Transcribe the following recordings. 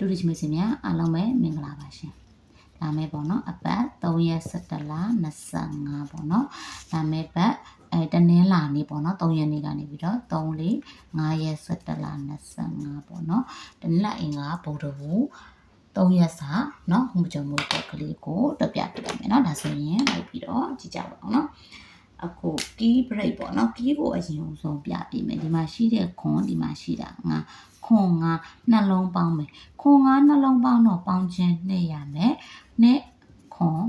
တူတူချင်းမစင်များအားလုံးပဲမင်္ဂလာပါရှင်ဒါမဲ့ပေါ့နော်အပတ်3ရက်17လ25ပေါ့နော်ဒါမဲ့ပတ်အဲတနင်္လာနေ့ပေါ့နော်3ရက်နေ့ကနေပြီးတော့3 4 5ရက်17လ25ပေါ့နော်တနင်္လာအင်္ဂါဗုဒ္ဓဟူး3ရက်စာเนาะဟိုကြုံမှုတက်ကလေးကိုတက်ပြပြလိုက်မယ်เนาะဒါဆိုရင်လိုက်ပြီးတော့ကြည့်ကြပါအောင်เนาะ အခု key break ပေါ့နော် key ကိုအရင်ဆုံးပြပြမယ်ဒီမှာရှိတဲ့ခွန်ဒီမှာရှိတာငါခွန်ငါနှလုံးပေါင်းမယ်ခွန်ငါနှလုံးပေါင်းတော့ပေါင်းခြင်းနဲ့ရမယ်နဲ့ခွန်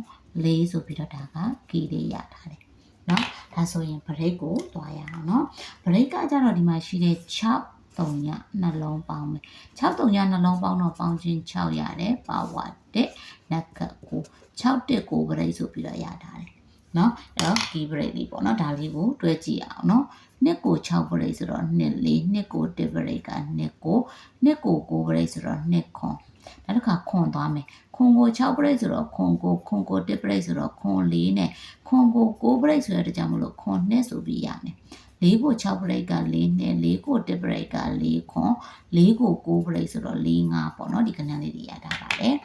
လေးဆိုပြီးတော့ဒါက key လေးရထားတယ်နော်ဒါဆိုရင် break ကိုတွားရအောင်နော် break ကကြတော့ဒီမှာရှိတဲ့ chop 3ညနှလုံးပေါင်းမယ်6 3ညနှလုံးပေါင်းတော့ပေါင်းခြင်း6ရတယ်ပါဝါတက်နက်ကကို6တက်ကိုပြိဆိုပြီးတော့ရထားတယ် เนาะအဲ့တော့ key break လေးပေါ့เนาะဒါလေးကိုတွဲကြည့်အောင်เนาะနှစ်ကို6 break ဆိုတော့နှစ်လေးနှစ်ကို1 break ကနှစ်ကိုနှစ်ကို9 break ဆိုတော့နှစ်ခွန်နောက်တစ်ခါခွန်သွားမယ်ခွန်ကို6 break ဆိုတော့ခွန်ကိုခွန်ကို1 break ဆိုတော့ခွန်4နဲ့ခွန်ကို9 break ဆိုတဲ့ကြောင့်မလို့ခွန်2ဆိုပြီးရမယ်၄ကို6 break က4နဲ့၄ကို1 break က4ခွန်၄ကို9 break ဆိုတော့4 5ပေါ့နော်ဒီကဏ္ဍလေးတွေရတာပါတယ်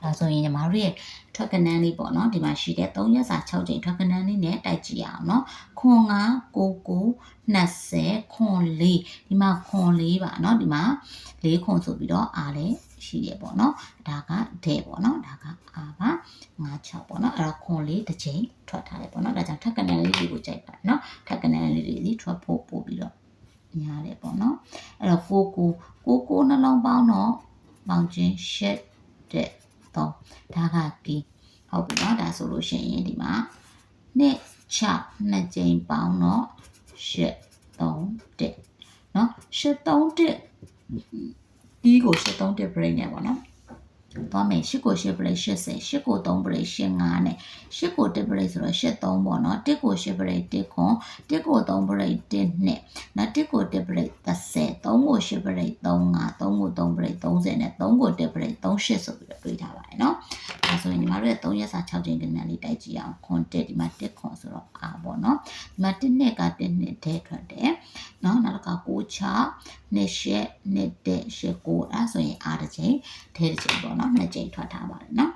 ဒါဆိုရင်ညီမတို့ရဲ့ထွက်ကနန်းလေးပေါ့နော်ဒီမှာရှိတဲ့3ရက်စာ6ချိန်ထွက်ကနန်းလေးနဲ့တိုက်ကြည့်အောင်နော်ခွန်9 9 9 20ခွန်4ဒီမှာခွန်4ပါနော်ဒီမှာ4ခွန်ဆိုပြီးတော့အားလည်းရှိရပေါ့နော်ဒါကဒဲပေါ့နော်ဒါကအားပါ9 6ပေါ့နော်အဲ့တော့ခွန်4တစ်ချိန်ထွက်ထားတယ်ပေါ့နော်ဒါကြောင့်ထွက်ကနန်းလေးတွေကိုကြိုက်ပါတယ်နော်ထွက်ကနန်းလေးတွေဒီထွက်ဖို့ပို့ပြီးတော့ညားတယ်ပေါ့နော်အဲ့တော့ကိုကိုကိုကိုနှလုံးပေါင်းတော့ပေါင်းခြင်းရှက်တဲ့တော့ဒါကကီ ဟုတ်ပြီနော်ဒါဆိုလို့ရှိရင်ဒီမှာနှစ်6နှစ်ကြိမ်ပေါင်းတော့ရှက်3တက်နော်ရှက်3တက်ဒီကိုရှက်3တက် break နဲ့ပေါ့နော်သွားမယ်8ကို8 break 80 8ကို3 break 85နဲ့8ကို1 break ဆိုတော့83ပေါ့နော်1ကို8 break 1ခွန်1ကို3 break 1နဲ့နောက်1ကို1 break 30 3ကို8 break 35 3ကို3 break 30နဲ့3ကို1 break 38ဆိုပြီးတော့တွေးထားပါတယ်နော် ဒါဆိုရင်ညီမတို့ရဲ့3ရက်စာ6ချိန်ကဏ္ဍလေးတိုက်ကြည့်အောင်ခွန်1ဒီမှာ1ခွန်ဆိုတော့အာပေါ့နော်ဒီမှာ1နှစ်က1နှစ်ထဲထွက်တယ်နော်နောက်တစ်ခါ6 6နှစ်ရှက်နှစ်တဲ့ရှက်9အဲဆိုရင်အားတစ်ချိန်ထဲတစ်ချိန်ပေါ့နော်နှစ်ချိန်ထွက်ထားပါတယ်နော်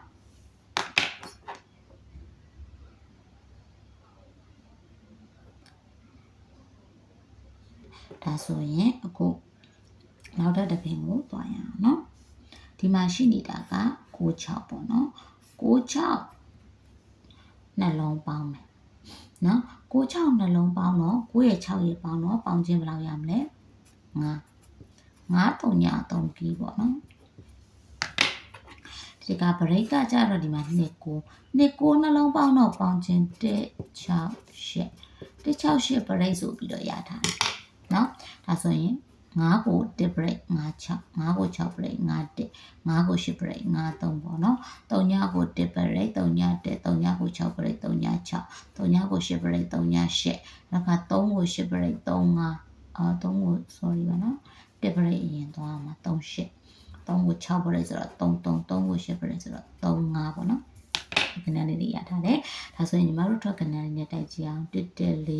ဒါဆိုရင်အခုနောက်တစ်တစ်ပင်ကိုသွားရအောင်နော် ဒီမှာရှိနေတာက96ပေါ့နော်96နှလုံးပေါင်းမယ်နော်96နှလုံးပေါင်းတော့9ရဲ့6ရဲ့ပေါင်းတော့ပေါင်းခြင်းဘယ်လောက်ရမလဲ9 9 3ည3ပြီးပေါ့နော်ဒီကဘရိတ်ကကြတော့ဒီမှာ29 29နှလုံးပေါင်းတော့ပေါင်းခြင်း168 168ဘရိတ်ဆိုပြီးတော့ရထားတယ်နော်ဒါဆိုရင် 9ကို1 break 9 6 9ကို6 break 9 1 9ကို10 break 9 3ပေါ့နော်3ညကို1 break 3ည1 3ညကို6 break 3ည6 3ညကို10 break 3ည8နောက်က3ကို10 break 3 5အာ3ကို sorry ပါနော်1 break အရင်သွားမှာ3 8 3ကို6 break ဆိုတော့3 3 3ကို10 break ဆိုတော့3 5ပေါ့နော် ကဏ္ဍလေးတွေရထားတယ်။ဒါဆိုရင်ညီမတို့ထွက်ကဏ္ဍလေးနဲ့တိုက်ကြည့်အောင်1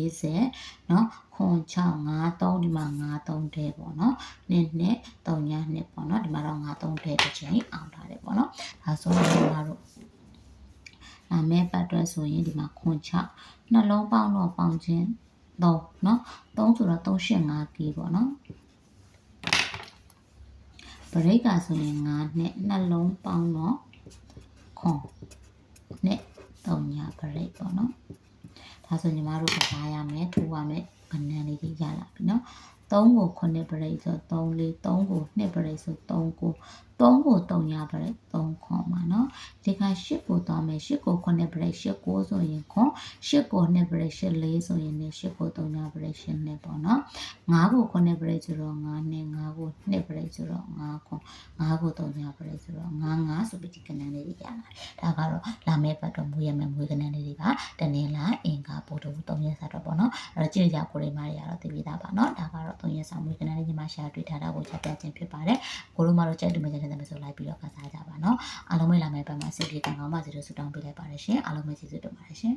40เนาะခွန်6 5 3ဒီမှာ5 3တဲပေါ့เนาะနှစ်နှစ်3ညနှစ်ပေါ့เนาะဒီမှာတော့5 3တဲတစ်ချိန်အောင်ထားတယ်ပေါ့เนาะဒါဆိုရင်ညီမတို့အမဲပတ်တွဲဆိုရင်ဒီမှာခွန်6နှလုံးပေါင်းတော့ပေါင်းခြင်း3เนาะ3ဆိုတော့385ကီပေါ့เนาะဘရိတ်ကဆိုရင်9နှစ်နှလုံးပေါင်းတော့ခွန် နဲ့တုံညာပရိတ်ပေါ့နော်ဒါဆိုညီမတို့ကစားရမယ်ထိုးရမယ်ကဏ္ဍလေးတွေရလာပြီနော် 3ကို9ပရိတ်ဆို3 4 3ကို2ပရိတ်ဆို3ကို3ကို3ညာပရိတ်3ခွန်ပါနော်ဒီက8ကိုသွားမယ်8ကို9ပရိတ်8ကိုဆိုရင်ခွန်8ကို2ပရိတ်8 4ဆိုရင်လည်း8ကို3ညာပရိတ်8နဲ့ပေါ့နော်5ကို9ပရိတ်ဆိုတော့9နဲ့5ကို2ပရိတ်ဆိုတော့5ခွန်5ကို3ညာပရိတ်ဆိုတော့9 5ဆိုပြီးဒီကဏ္ဍလေးတွေရလာဒါကတော့လာမယ့်ဘတ်တော့မွေးရမယ်မွေးကဏ္ဍလေးတွေကတနင်္လာအင်္ဂါပို့တော့3ရက်စာတော့ပေါ့နော်အဲ့တော့ကြည့်ကြကိုရိမာတွေကတော့သိပြီးသားပါနော်ဒါကတော့3ရက်စာမွေးကဏ္ဍလေးညီမရှာတွေ့ထားတာကိုချက်ပြခြင်းဖြစ်ပါတယ်ကိုတို့မတို့ကြိုက်လို့မကြိုက်တဲ့ဆိုလိုက်ပြီးတော့ကစားကြပါနော်အားလုံးပဲလာမယ့်ဘက်မှာစိတ်ပြေကောင်းကောင်းပါစေလို့ဆုတောင်းပေးလိုက်ပါတယ်ရှင်အားလုံးပဲကျေးဇူးတင်ပါတယ်ရှင်